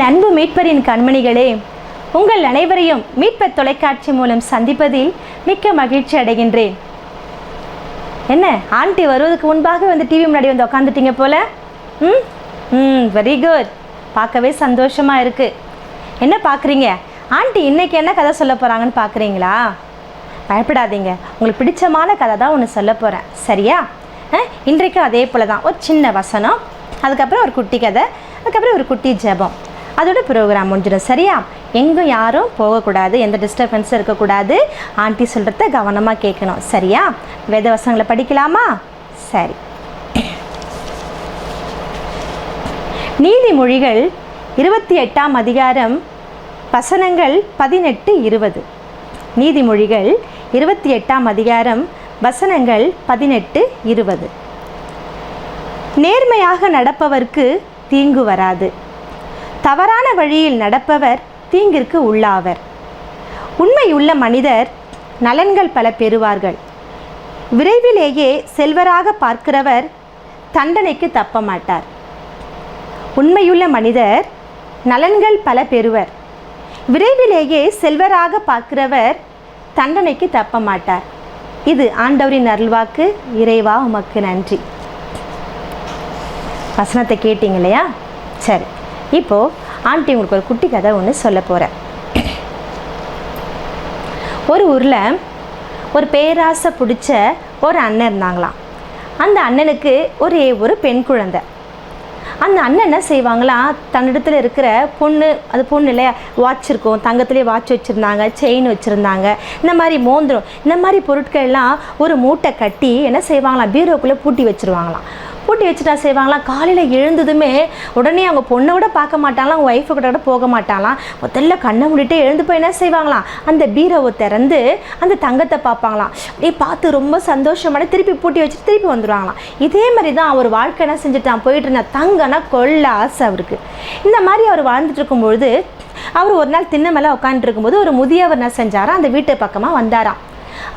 என் அன்பு மீட்பரின் கண்மணிகளே உங்கள் அனைவரையும் மீட்பர் தொலைக்காட்சி மூலம் சந்திப்பதில் மிக்க மகிழ்ச்சி அடைகின்றேன். என்ன ஆண்டி வருவதற்கு முன்பாக வந்து டிவி முன்னாடி வந்து உக்காந்துட்டீங்க போல? ம்? ம் வெரி குட் பார்க்கவே சந்தோஷமாக இருக்குது என்ன பார்க்குறீங்க? ஆண்டி இன்னைக்கு என்ன கதை சொல்ல போகிறாங்கன்னு பார்க்குறீங்களா? பயப்படாதீங்க. உங்களுக்கு பிடிச்சமான கதை தான் ஒன்று சொல்ல போகிறேன் சரியா? இன்றைக்கும் அதே போல் தான் ஒரு சின்ன வசனம் அதுக்கப்புறம் ஒரு குட்டி கதை அதுக்கப்புறம் ஒரு குட்டி ஜெபம். அதோட ப்ரோக்ராம் முடிஞ்சிடும். சரியா? எங்கும் யாரும் போகக்கூடாது எந்த டிஸ்டர்பன்ஸும் இருக்கக்கூடாது. ஆண்டி சொல்கிறத கவனமாக கேட்கணும். சரியா? வேத வசங்களை படிக்கலாமா? சரி. நீதிமொழிகள் இருபத்தி எட்டாம் அதிகாரம் வசனங்கள் பதினெட்டு இருபது. நீதிமொழிகள் இருபத்தி எட்டாம் அதிகாரம் வசனங்கள் பதினெட்டு இருபது. நேர்மையாக நடப்பவர்க்கு தீங்கு வராது. தவறான வழியில் நடப்பவர் தீங்கிற்கு உள்ளாவர். உண்மையுள்ள மனிதர் நலன்கள் பல பெறுவார்கள். விரைவிலேயே செல்வராக பார்க்கிறவர் தண்டனைக்கு தப்ப மாட்டார் உண்மையுள்ள மனிதர் நலன்கள் பல பெறுவர். விரைவிலேயே செல்வராக பார்க்கிறவர் தண்டனைக்கு தப்ப மாட்டார் இது ஆண்டவரின் அருள்வாக்கு. இறைவா உமக்கு நன்றி. வசனத்தை கேட்டீங்க இல்லையா? சரி. இப்போது ஆண்டி உங்களுக்கு ஒரு குட்டி கதை ஒன்று சொல்ல போகிறேன் ஒரு ஊரில் ஒரு பேராசை பிடிச்ச ஒரு அண்ணன் இருந்தாங்களாம். அந்த அண்ணனுக்கு ஒரே ஒரு பெண் குழந்தை. அந்த அண்ணன் என்ன செய்வாங்களாம் தன்னிடத்தில் இருக்கிற பொண்ணு அது பொண்ணு இல்லையா? வாட்ச் இருக்கும். தங்கத்திலே வாட்ச் வச்சுருந்தாங்க செயின் வச்சுருந்தாங்க. இந்த மாதிரி மோந்திரம் இந்த மாதிரி பொருட்கள் எல்லாம் ஒரு மூட்டை கட்டி என்ன செய்வாங்களாம்? பீரோக்குள்ளே பூட்டி வச்சுருவாங்களாம். பூட்டி வச்சுட்டா செய்வாங்களாம் காலையில் எழுந்ததுமே உடனே அவங்க பொண்ணை கூட பார்க்க மாட்டாங்களாம் அவங்க ஒய்ஃபு கிட்ட கூட போக மாட்டாங்களாம் முதல்ல கண்ணை மூடிட்டு எழுந்து போய் என்ன செய்வாங்களாம் அந்த பீரோவை திறந்து அந்த தங்கத்தை பார்ப்பாங்களாம் அப்படியே பார்த்து ரொம்ப சந்தோஷமான திருப்பி பூட்டி வச்சுட்டு திருப்பி வந்துடுவாங்களாம் இதே மாதிரி தான் அவர் வாழ்க்கை என்ன செஞ்சுட்டான்? போயிட்டு இருந்தா தங்கன்னா கொள்ள ஆசை அவருக்கு. இந்த மாதிரி அவர் வாழ்ந்துட்டு இருக்கும்பொழுது அவர் ஒரு நாள் திண்ணை மேலே உட்காந்துட்டு இருக்கும்போது ஒரு முதியவர் என்ன செஞ்சாரா? அந்த வீட்டு பக்கமாக வந்தாராம்.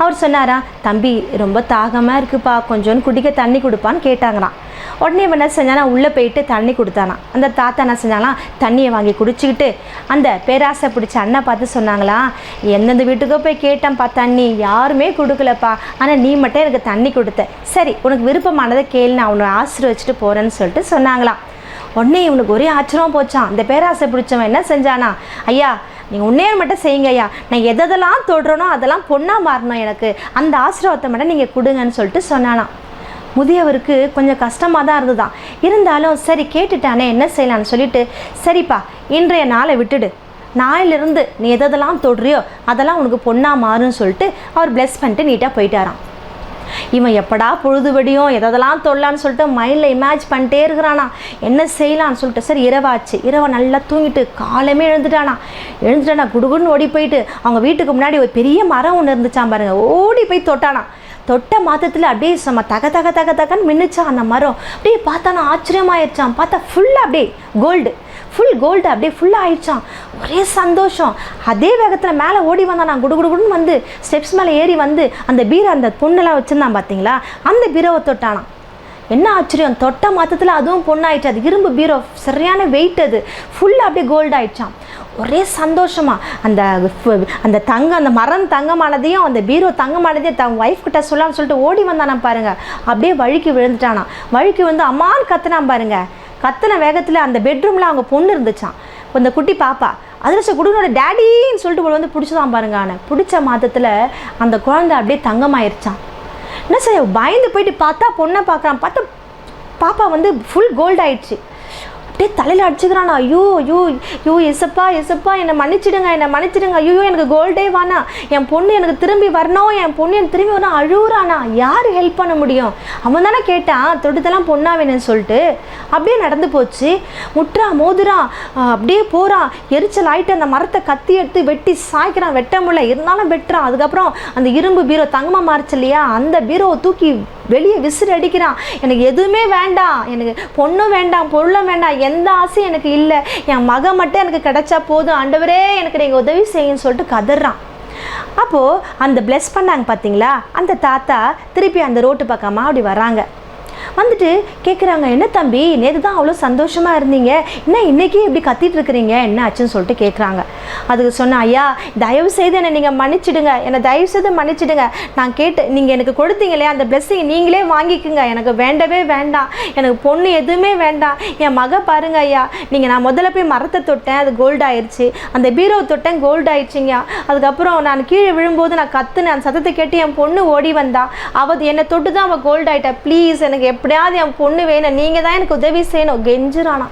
அவர் சொன்னாரா தம்பி ரொம்ப தாகமாக இருக்குப்பா கொஞ்சோன்னு குடிக்க தண்ணி கொடுப்பான்னு கேட்டாங்களாம். உடனே இவன் என்ன செஞ்சானா உள்ளே போயிட்டு தண்ணி கொடுத்தானா அந்த தாத்தா என்ன செஞ்சாங்களாம் தண்ணியை வாங்கி குடிச்சிக்கிட்டு அந்த பேராசை பிடிச்ச அண்ணன் பார்த்து சொன்னாங்களா எந்தெந்த வீட்டுக்கோ போய் கேட்டேன்ப்பா தண்ணி யாருமே கொடுக்கலப்பா. ஆனால் நீ மட்டும் எனக்கு தண்ணி கொடுத்த. சரி உனக்கு விருப்பமானதை கேளு நான் உன்னை ஆசீர்வச்சிட்டு போகிறேன்னு சொல்லிட்டு சொன்னாங்களாம். உடனே இவனுக்கு ஒரே ஆச்சரியம் போச்சான் அந்த பேராசை பிடிச்சவன் என்ன செஞ்சானா ஐயா நீங்கள் உன்னே மட்டும் செய்யுங்க ஐயா. நான் எதெல்லாம் தொடுறனோ அதெல்லாம் பொண்ணாக மாறணும் எனக்கு. அந்த ஆசீர்வாதத்தை மட்டும் நீங்கள் கொடுங்கன்னு சொல்லிட்டு சொன்னானாம். முதியவருக்கு கொஞ்சம் கஷ்டமாக தான் இருந்ததாம். இருந்தாலும் சரி கேட்டுட்டானே என்ன செய்யலாம்னு சொல்லிட்டு சரிப்பா இன்றைய நாளை விட்டுடு. நாளிலிருந்து நீ எதெல்லாம் தொடுறியோ அதெல்லாம் உனக்கு பொண்ணாக மாறும்னு சொல்லிட்டு அவர் ப்ளெஸ் பண்ணிட்டு நீட்டாக போயிட்டாராம். இவன் எப்படா பொழுது வெடியும் எதெல்லாம் தொல்லலான்னு சொல்லிட்டு மைண்டில் இமேஜ் பண்ணிட்டே இருக்கிறானா. என்ன செய்யலாம்னு சொல்லிட்டு சரி இரவாச்சு. இரவை நல்லா தூங்கிட்டு காலமே எழுந்துட்டானா. எழுந்துட்டானா குடுகுடுன்னு ஓடி போயிட்டு அவங்க வீட்டுக்கு முன்னாடி ஒரு பெரிய மரம் ஒன்று இருந்துச்சாம் பாருங்க. ஓடி போய் தொட்டானா. தொட்ட மாதத்தில் அப்படியே நம்ம தக தக தக தகன்னு மின்னுச்சான் அந்த மரம். அப்படியே பார்த்தானா ஆச்சரியமாயிருச்சான் பார்த்தா ஃபுல்லாக அப்படியே கோல்டு ஃபுல் கோல்டு அப்படியே ஃபுல்லாக ஆயிடுச்சான் ஒரே சந்தோஷம். அதே வேகத்தில் மேலே ஓடி வந்தான் நான் குடு குடுகுடுன்னு வந்து ஸ்டெப்ஸ் மேலே ஏறி வந்து அந்த பீரை அந்த பொண்ணெல்லாம் வச்சுருந்தான் பார்த்தீங்களா அந்த பீரோவை தொட்டானான் என்ன ஆச்சரியம். தொட்ட மாத்தத்தில் அதுவும் பொண்ணாயிடுச்சு. அது இரும்பு பீரோ. சரியான வெயிட் அது. ஃபுல்லாக அப்படியே கோல்டு ஆயிடுச்சான் ஒரே சந்தோஷமா. அந்த அந்த தங்கம் அந்த மரம் தங்கமானதையும் அந்த பீரோ தங்கமானதையும் தன் ஒய்ஃப் கிட்ட சொல்லலாம்னு சொல்லிட்டு ஓடி வந்தானா பாருங்க. அப்படியே வழுக்கி விழுந்துட்டானா வழுக்கி வந்து அம்மான்னு கத்துனான் பாருங்கள் கத்தின வேகத்தில் அந்த பெட்ரூமில் அவங்க பொண்ணு இருந்துச்சான் இப்போ இந்த குட்டி பாப்பா அதிர்ஷ்ட குடுனோட டேடின்னு சொல்லிட்டு இவளை வந்து பிடிச்சதான் பாருங்க ஆனால் பிடிச்ச மாதத்தில் அந்த குழந்தை அப்படியே தங்கமாயிருச்சான் என்ன சார் பயந்து போயிட்டு பார்த்தா பொண்ணை பார்க்குறான். பார்த்தா பாப்பா வந்து ஃபுல் கோல்ட் ஆயிடுச்சு. அப்படியே தலையில் அடிச்சுக்கிறானா? ஐயோ ஐயோ ஐயோ எசப்பா எசப்பா என்னை மன்னிச்சிடுங்க என்னை மன்னிச்சிடுங்க. ஐயோ எனக்கு கோல்டே வேணாம் என் பொண்ணு எனக்கு திரும்பி வரணும். என் பொண்ணு எனக்கு திரும்பி வரணும். அழுகுறானா யார் ஹெல்ப் பண்ண முடியும்? அவன் தானே கேட்டான். தொடுத்தெல்லாம் பொண்ணா வேணும்னு சொல்லிட்டு. அப்படியே நடந்து போச்சு. முட்டுறான் மோதுறான் அப்படியே போகிறான் எரிச்சல் ஆகிட்டு அந்த மரத்தை கத்தி எடுத்து வெட்டி சாய்க்கிறான். வெட்ட முடியல. இருந்தாலும் வெட்டுறான். அதுக்கப்புறம் அந்த இரும்பு பீரோ தங்கமாக மாறிச்சு இல்லையா? அந்த பீரோவை தூக்கி வெளியே விசிறு அடிக்கிறான் எனக்கு எதுவுமே வேண்டாம். எனக்கு பொண்ணும் வேண்டாம் பொருளும் வேண்டாம். எந்த ஆசையும் எனக்கு இல்லை. என் மகன் மட்டும் எனக்கு கிடைச்சா போதும். ஆண்டவரே எனக்கு நீங்கள் உதவி செய்யுன்னு சொல்லிட்டு கதறான். அப்போது அந்த பிளெஸ் பண்ணாங்க பார்த்தீங்களா அந்த தாத்தா திருப்பி அந்த ரோட்டு பக்கமாக அப்படி வராங்க. வந்துட்டு கேட்குறாங்க என்ன தம்பி நேற்று தான் அவ்வளோ சந்தோஷமாக இருந்தீங்க. என்ன இன்றைக்கி இப்படி கத்திட்டு இருக்கிறீங்க? என்ன ஆச்சுன்னு சொல்லிட்டு கேட்குறாங்க அதுக்கு சொன்ன ஐயா தயவு செய்து என்னை நீங்கள் மன்னிச்சிடுங்க. என்னை தயவு செய்து மன்னிச்சிடுங்க. நான் கேட்டு நீங்கள் எனக்கு கொடுத்தீங்களே அந்த பிளெஸ்ஸிங் நீங்களே வாங்கிக்குங்க. எனக்கு வேண்டவே வேண்டாம். எனக்கு பொண்ணு எதுவுமே வேண்டாம். என் மக பாருங்க ஐயா. நீங்கள் நான் முதல்ல போய் மரத்தை தொட்டேன். அது கோல்டு ஆயிடுச்சு அந்த பீரோ தொட்டேன் கோல்டு ஆயிடுச்சுங்க. அதுக்கப்புறம் நான் கீழே விழும்போது நான் கத்துனேன். அந்த சத்தத்தை கேட்டு என் பொண்ணு ஓடி வந்தா. அவள் என்னை தொட்டு தான் அவள் கோல்டு ஆயிட்டா. ப்ளீஸ் எனக்கு எப்படியாவது என் பொண்ணு வேணும் நீங்கள் தான் எனக்கு உதவி செய்யணும் கெஞ்சுறானா.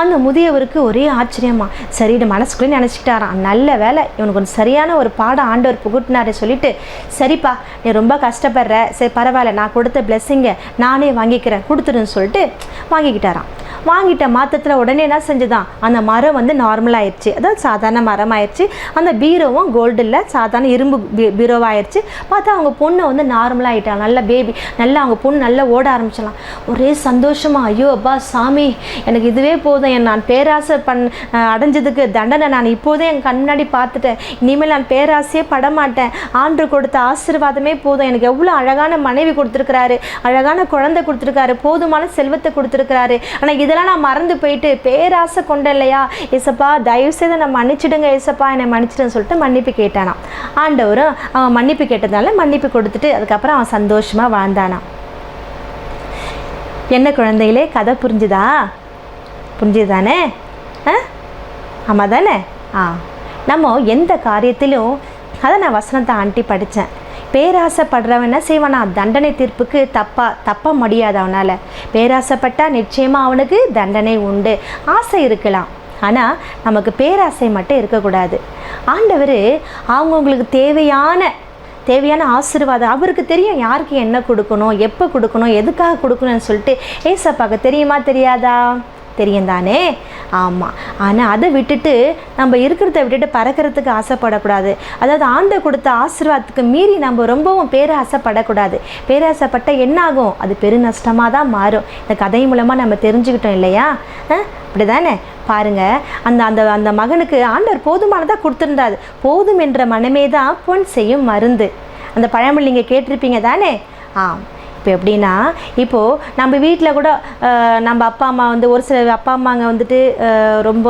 அந்த முதியவருக்கு ஒரே ஆச்சரியமா சரின்னு மனசுக்குள்ளே நினச்சிக்கிட்டாராம். நல்ல வேலை இவனுக்கு ஒரு சரியான ஒரு பாடம் ஆண்டவர் புகுட்டினாரு சொல்லிட்டு சரிப்பா நீ ரொம்ப கஷ்டப்படுற. சரி பரவாயில்ல நான் கொடுத்த பிளெஸ்ஸிங்கை நானே வாங்கிக்கிறேன் கொடுத்துருன்னு சொல்லிட்டு வாங்கிக்கிட்டாராம். வாங்கிட்ட மாத்தத்தில் உடனே என்ன செஞ்சுதான்? அந்த மரம் வந்து நார்மல் ஆயிடுச்சு. அதாவது சாதாரண மரம் ஆயிடுச்சு அந்த பீரோவும் கோல்டில் சாதாரண இரும்பு பீ- பீரோவாயிருச்சு. பார்த்தா அவங்க பொண்ணு வந்து நார்மலாக ஆயிட்டாங்க நல்ல பேபி நல்லா அவங்க பொண்ணு நல்லா ஓட ஆரம்பிச்சலாம் ஒரே சந்தோஷமா ஐயோ அப்பா சாமி எனக்கு இதுவே போதும். என் நான் பேராசை பண் அடைஞ்சதுக்கு தண்டனை நான் இப்போதே என் கண் முன்னாடி பார்த்துட்டேன். இனிமேல் நான் பேராசையே படமாட்டேன். ஆண்டு கொடுத்த ஆசீர்வாதமே போதும். எனக்கு எவ்வளோ அழகான மனைவி கொடுத்துருக்கிறாரு. அழகான குழந்தை கொடுத்துருக்காரு. போதுமான செல்வத்தை கொடுத்துருக்கிறாரு. ஆனால் இதெல்லாம் நான் மறந்து போயிட்டு பேராசை கொண்டேன் இல்லையா ஏசப்பா தயவு செய்து நான் மன்னிச்சிடுங்க ஏசப்பா என்னை மன்னிச்சிடுன்னு சொல்லிட்டு மன்னிப்பு கேட்டானா ஆண்டவரும் அவன் மன்னிப்பு கேட்டதால மன்னிப்பு கொடுத்துட்டு அதுக்கப்புறம் அவன் சந்தோஷமாக வாழ்ந்தானாம். என்ன குழந்தைகளே கதை புரிஞ்சுதா? புரிஞ்சுதானே ஆ? ஆமாம் தானே ஆ. நம்ம எந்த காரியத்திலும் அதை நான் வசனத்தை ஆண்டி படித்தேன். பேராசைப்படுறவன் என்ன செய்வானா தண்டனை தீர்ப்புக்கு தப்பா தப்ப முடியாது அவனால். பேராசைப்பட்டால் நிச்சயமாக அவனுக்கு தண்டனை உண்டு. ஆசை இருக்கலாம். ஆனால் நமக்கு பேராசை மட்டும் இருக்கக்கூடாது. ஆண்டவர் அவங்கவுங்களுக்கு தேவையான தேவையான ஆசீர்வாதம். அவருக்கு தெரியும் யாருக்கு என்ன கொடுக்கணும் எப்போ கொடுக்கணும் எதுக்காக கொடுக்கணும்னு சொல்லிட்டு ஏசப்பாக்கு தெரியுமா தெரியாதா? தெரியும் தானே ஆமாம் ஆனால் அதை விட்டுட்டு நம்ம இருக்கிறத விட்டுட்டு பறக்கிறதுக்கு ஆசைப்படக்கூடாது. அதாவது ஆண்டை கொடுத்த ஆசீர்வாதத்துக்கு மீறி நம்ம ரொம்பவும் பேராசைப்படக்கூடாது. பேராசைப்பட்ட என்ன ஆகும் அது பெருநஷ்டமாக தான் மாறும். இந்த கதை மூலமாக நம்ம தெரிஞ்சுக்கிட்டோம் இல்லையா? அப்படி தானே பாருங்க. அந்த அந்த அந்த மகனுக்கு ஆண்டவர் போதுமானதாக கொடுத்துருந்தாரு. போதும் என்ற மனமே தான் பொன் செய்யும் மருந்து. அந்த பழமொழி நீங்கள் கேட்டிருப்பீங்க தானே? ஆ இப்போ எப்படின்னா இப்போது நம்ம வீட்டில் கூட நம்ம அப்பா அம்மா வந்து ஒரு சில அப்பா அம்மாங்க வந்துட்டு ரொம்ப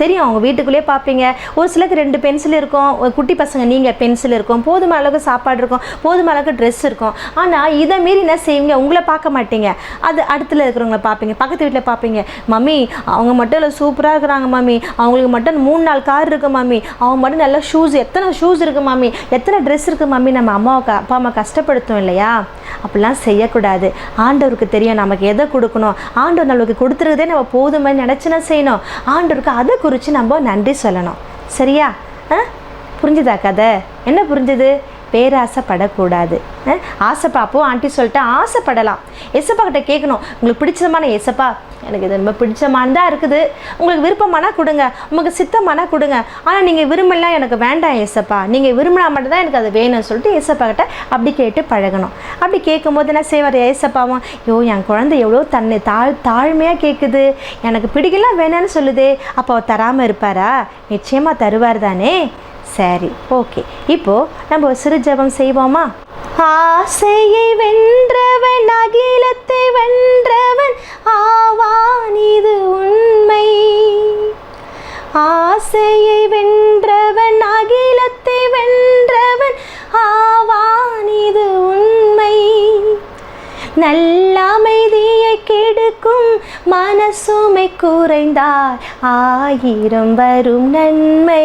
தெரியும். அவங்க வீட்டுக்குள்ளேயே பார்ப்பீங்க. ஒரு சிலருக்கு ரெண்டு பென்சில் இருக்கும். குட்டி பசங்க நீங்கள் பென்சில் இருக்கும். போதுமான அளவுக்கு சாப்பாடு இருக்கும். போதுமான அளவுக்கு ட்ரெஸ் இருக்கும். ஆனால் இதை மீறி என்ன செய்வீங்க? உங்களை பார்க்க மாட்டீங்க. அது அடுத்தில் இருக்கிறவங்கள பார்ப்பீங்க. பக்கத்து வீட்டில் பார்ப்பீங்க. மம்மி அவங்க மட்டும் இல்லை சூப்பராக இருக்கிறாங்க மம்மி. அவங்களுக்கு மட்டும் மூணு நாலு கார் இருக்குது மம்மி. அவங்க மட்டும் நல்ல ஷூஸ் எத்தனை ஷூஸ் இருக்குது மம்மி. எத்தனை ட்ரெஸ் இருக்குது மம்மி. நம்ம அம்மாவுக்கு அப்பா அம்மா கஷ்டப்படுத்தும் இல்லையா? அப்படிலாம் செய்யக்கூடாது. ஆண்டவருக்கு தெரியும் நமக்கு எதை கொடுக்கணும். ஆண்டவர் நம்மளுக்கு கொடுத்துருக்கதே நம்ம போதுமே நினச்சினா செய்யணும். ஆண்டவருக்கு அதை குறித்து நம்ம நன்றி சொல்லணும். சரியா? ஆ? புரிஞ்சுதா கதை? என்ன புரிஞ்சுது? பேராசைப்படக்கூடாது. ஆசைப்பா அப்போ ஆண்டி சொல்லிட்டு ஆசைப்படலாம். எசப்பா கிட்ட கேட்கணும் உங்களுக்கு பிடிச்சமான எசப்பா எனக்கு இது ரொம்ப பிடிச்சமானதாக இருக்குது. உங்களுக்கு விருப்பமானா கொடுங்க. உங்களுக்கு சித்தமானா கொடுங்க. ஆனால் நீங்கள் விரும்பலாம் எனக்கு வேண்டாம் எசப்பா நீங்கள் விரும்பினா மட்டும்தான் எனக்கு அது வேணும்னு சொல்லிட்டு எசப்பா கிட்ட அப்படி கேட்டு பழகணும். அப்படி கேட்கும்போது என்ன செய்வார் ஏசப்பாவும் யோ என் குழந்தை எவ்வளோ தன்னை தாழ் தாழ்மையாக கேட்குது. எனக்கு பிடிக்கலாம் வேணான்னு சொல்லுதே. அப்போ தராமல் இருப்பாரா? நிச்சயமாக தருவார் தானே. சரி ஓகே. இப்போ நம்ம சிறு ஜபம் செய்வோமா? ஆசையை வென்றவன் அகிலத்தை வென்றவன் ஆவான் இது உண்மை. ஆசையை வென்றவன் அகிலத்தை வென்றவன் ஆவான் இது உண்மை. நல்ல அமைதியை கெடுக்கும் மனசுமை குறைந்தால் ஆயிரம் வரும் நன்மை.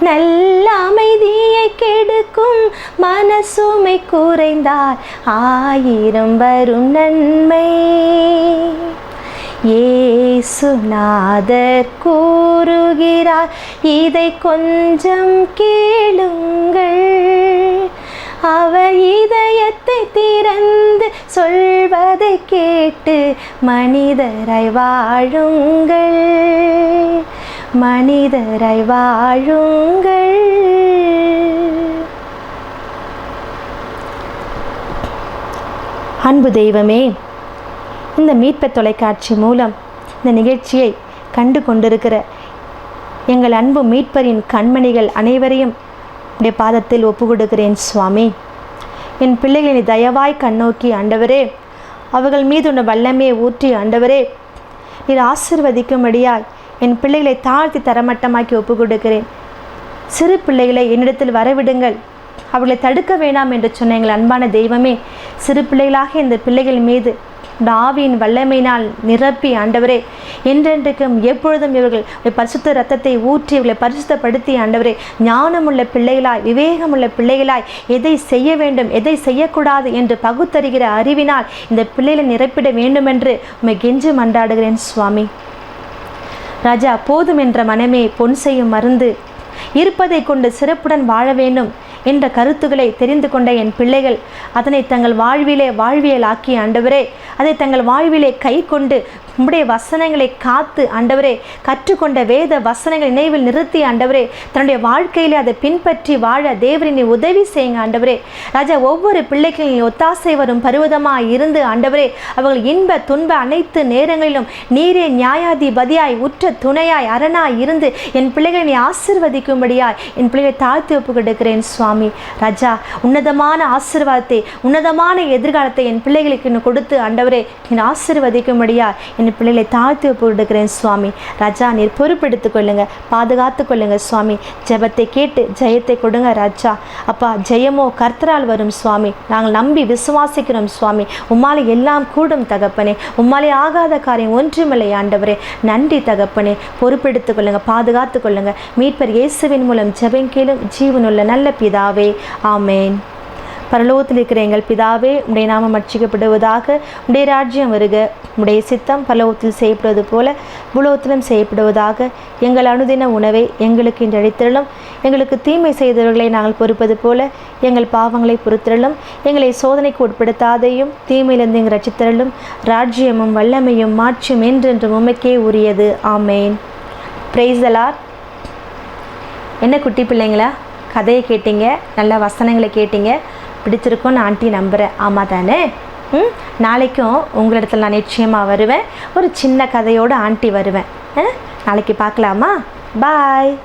நல்ல அமைதியை கெடுக்கும் மனசுமை குறைந்தால் ஆயிரம் வரும் நன்மை. ஏசுநாதர் கூறுகிறார் இதை கொஞ்சம் கேளுங்கள். அவர் இதயத்தை திறந்து சொல்வதை கேட்டு மனிதரை வாழுங்கள். மனிதரை வாழுங்கள். அன்பு தெய்வமே இந்த மீட்பு தொலைக்காட்சி மூலம் இந்த நிகழ்ச்சியை கண்டு கொண்டிருக்கிற எங்கள் அன்பு மீட்பரின் கண்மணிகள் அனைவரையும் உடைய பாதத்தில் ஒப்பு கொடுக்கிறேன் சுவாமி. என் பிள்ளைகளை தயவாய் கண்ணோக்கி ஆண்டவரே அவர்கள் மீது உள்ள வல்லமே ஊற்றி ஆண்டவரே நீர் ஆசிர்வதிக்கும்படியாய் என் பிள்ளைகளை தாழ்த்தி தரமட்டமாக்கி ஒப்பு கொடுக்கிறேன் சிறு பிள்ளைகளை என்னிடத்தில் வரவிடுங்கள். அவர்களை தடுக்க வேண்டாம் என்று சொன்ன எங்கள் அன்பான தெய்வமே சிறு பிள்ளைகளாக இந்த பிள்ளைகள் மீது ஆவியின் வல்லமையினால் நிரப்பி ஆண்டவரே என்றென்றைக்கும் எப்பொழுதும் இவர்கள் பரிசுத்த ரத்தத்தை ஊற்றி இவர்களை பரிசுத்தப்படுத்தி ஆண்டவரே ஞானமுள்ள பிள்ளைகளாய் விவேகமுள்ள பிள்ளைகளாய் எதை செய்ய வேண்டும் எதை செய்யக்கூடாது என்று பகுத்தறிகிற அறிவினால் இந்த பிள்ளைகளை நிரப்பிட வேண்டுமென்று உண்மை கெஞ்சி மன்றாடுகிறேன் சுவாமி. ராஜா போதும் என்ற மனமே பொன் செய்யும் மருந்து. இருப்பதை கொண்டு சிறப்புடன் வாழ வேண்டும் என்ற கருத்துக்களை தெரிந்து கொண்ட என் பிள்ளைகள் அதனை தங்கள் வாழ்விலே வாழ்வியல் ஆக்கி ஆண்டவரே அதை தங்கள் வாழ்விலே கை கொண்டு உம்முடைய வசனங்களை காத்து ஆண்டவரே கற்றுக்கொண்ட வேத வசனங்களை நினைவில் நிறுத்தி ஆண்டவரே தன்னுடைய வாழ்க்கையிலே அதை பின்பற்றி வாழ தேவரின் உதவி செய்யுங்க ஆண்டவரே. ராஜா ஒவ்வொரு பிள்ளைகளின் நீ ஒத்தாசை வரும் பருவதமாய் இருந்து ஆண்டவரே அவர்கள் இன்ப துன்ப அனைத்து நேரங்களிலும் நீரே நியாயாதிபதியாய் உற்ற துணையாய் அரணாய் இருந்து என் பிள்ளைகளை நீ ஆசிர்வதிக்கும்படியாய் என் பிள்ளைகளை தாழ்த்தி ஒப்பு கொடுக்கிறேன் சுவாமி. ராஜா உன்னதமான ஆசீர்வாதத்தை உன்னதமான எதிர்காலத்தை என் பிள்ளைகளுக்கு கொடுத்து ஆண்டவரே என் ஆசிர்வதிக்கும்படியா என் பிள்ளைகளை தாழ்த்து போட்டுக்கிறேன் சுவாமி. ராஜா நீர் பொறுப்பெடுத்துக் கொள்ளுங்க. பாதுகாத்து கொள்ளுங்க சுவாமி. ஜெபத்தை கேட்டு ஜெயத்தை கொடுங்க ராஜா. அப்பா ஜெயமோ கர்த்தரால் வரும் சுவாமி. நாங்கள் நம்பி விசுவாசிக்கிறோம் சுவாமி. உம்மாலே எல்லாம் கூடும் தகப்பனே. உம்மாலே ஆகாத காரியம் ஒன்றுமில்லை ஆண்டவரே. நன்றி தகப்பனே. பொறுப்பெடுத்துக் கொள்ளுங்க பாதுகாத்து கொள்ளுங்க. மீட்பர் இயேசுவின் மூலம் ஜெபங்கேலும் ஜீவனுள்ள நல்ல பிதாவே. ஆமேன். பரலோகத்தில் இருக்கிற எங்கள் பிதாவே உடைய நாமம் அர்ச்சிக்கப்படுவதாக உடைய ராஜ்யம் வருக. உடைய சித்தம் பரலோகத்தில் செய்யப்படுவது போல புலோகத்திலும் செய்யப்படுவதாக எங்கள் அனுதின உணவை எங்களுக்கு இன்று அழித்திரலும் எங்களுக்கு தீமை செய்தவர்களை நாங்கள் பொறுப்பது போல எங்கள் பாவங்களை பொறுத்திரலும் எங்களை சோதனைக்கு உட்படுத்தாதையும் தீமையிலிருந்து எங்கள் ரட்சித்திரலும் ராஜ்யமும் வல்லமையும் மாட்சியும் என்றென்றும் உமைக்கே உரியது. ஆமேன். பிரைசலார் என்ன குட்டி பிள்ளைங்களா? கதையை கேட்டீங்க நல்ல வசனங்களை கேட்டீங்க. பிடிச்சிருக்கும்னு ஆண்டி நம்புகிறேன் ஆமாம் தானே ம்? நாளைக்கும் உங்களிடத்துல நான் நிச்சயமாக வருவேன். ஒரு சின்ன கதையோடு ஆண்டி வருவேன். நாளைக்கு பார்க்கலாமா? பாய்.